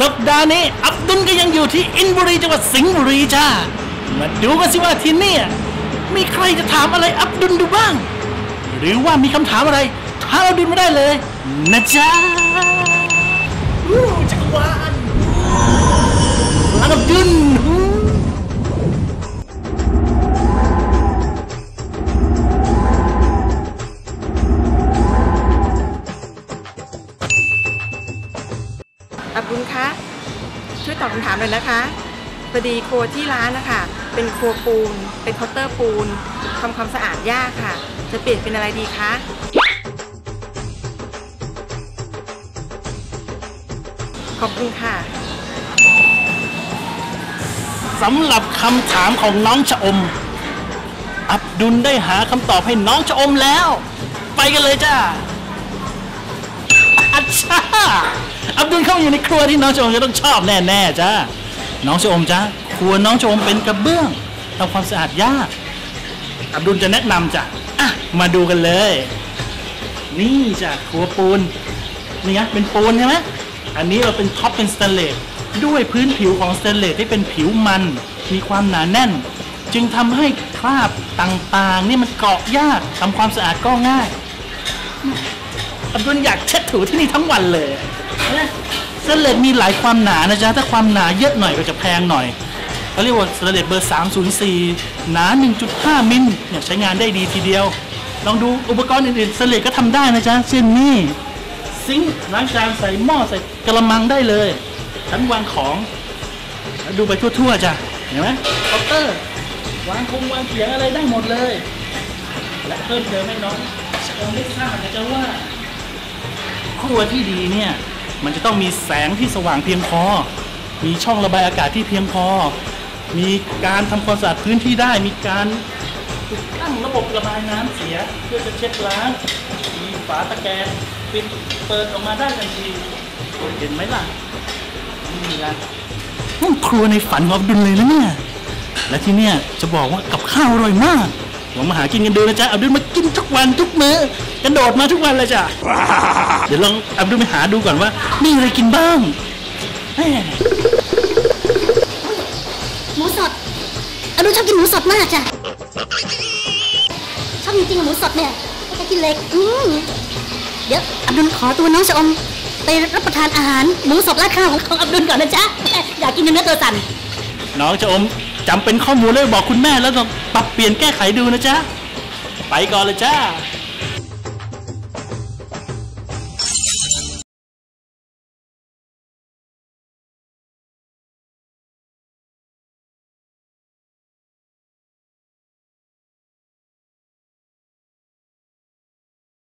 สัปดาห์นี้อับดุลก็ยังอยู่ที่อินบุรีจังหวัดสิงห์บุรีจ้า มาดูกันสิว่าที่เนี่ยมีใครจะถามอะไรอับดุลดูบ้าง หรือว่ามีคำถามอะไรถามอับดุลมาได้เลยนะจ๊ะอู้จักรวาลร้านอับดุล อับดุลคะช่วยตอบคำถามเลยนะคะพอดีครัวที่ร้านนะคะเป็นครัวปูน เป็นเคาน์เตอร์ปูนทำความสะอาดยากค่ะ จะเปลี่ยนเป็นอะไรดีคะขอบคุณค่ะสำหรับคำถามของน้องชะอม อับดุลได้หาคำตอบให้น้องชะอมแล้ว ไปกันเลยจ้าอัชชา อับดุลเข้าอยู่ในครัวที่น้องชมจะต้องชอบแน่ๆจ้าน้องชมจ้าครัวน้องชมเป็นกระเบื้องทำความสะอาดยากอับดุลจะแนะนำจ้ะอะมาดูกันเลย นี่จ้ะครัวปูนนี่ไงเป็นปูนใช่ไหมอันนี้เราเป็นท็อปเป็นสแตนเลสด้วยพื้นผิวของสแตนเลสที่เป็นผิวมัน มีความหนาแน่น จึงทำให้คราบต่างๆ นี่มันเกาะยากทำความสะอาดก็ง่ายอับดุลอยากเช็ดถูที่นี่ทั้งวันเลย นะสแตนเลสมีหลายความหนานะจ๊ะ ถ้าความหนาเยอะหน่อยก็จะแพงหน่อยเขาเรียกว่าสแตนเลสเบอร์ 304 หนา 1.5 มิลเนี่ยใช้งานได้ดีทีเดียว ลองดูอุปกรณ์อื่นๆสแตนเลสก็ทำได้นะจ๊ะ เช่นนี่ซิงค์ล้างจานใส่หม้อใส่กระมังได้เลยชั้นวางของแล้วดูไปทั่วๆจ้ะ เห็นไหมเคาน์เตอร์ วางคงวางเขียงอะไรได้หมดเลย และเพิ่มเติมให้น้องชมได้ทราบนะจ๊ะว่าครัวที่ดีเนี่ย มันจะต้องมีแสงที่สว่างเพียงพอ มีช่องระบายอากาศที่เพียงพอ มีการทำความสะอาดพื้นที่ได้ มีการติดตั้งระบบระบายน้ำเสีย เพื่อจะเช็ดล้าง มีฝาตะแกรงปิดเปิดออกมาได้ทันที เห็นไหมล่ะนี่ละห้องครัวในฝันของบดุลเลยนะเนี่ย และที่เนี่ยจะบอกว่ากับข้าวอร่อยมาก ลองมาหากินกันดูนะจ๊ะอับดุลมากินทุกวันทุกมื้อกระโดดมาทุกวันเลยจ้ะเดี๋ยวลองอับดุลไปหาดูก่อนว่ามีอะไรกินบ้างแหม่หมูสดอนุชอบกินหมูสดมากจ้ะ ชอบจริงๆอะหมูสดเนี่ยไม่ค่อยกินเล็กอืมเดี๋ยวอับดุลขอตัวน้องชะอมไปรับประทานอาหารหมูสดราดข้าวของของอับดุลก่อนนะจ๊ะอยากกินเนื้อตัวสั่น น้องจะอม จำเป็นข้อมูลเลยบอกคุณแม่แล้วต้องปรับเปลี่ยนแก้ไขดูนะจ๊ะ ไปก่อนเลยจ้า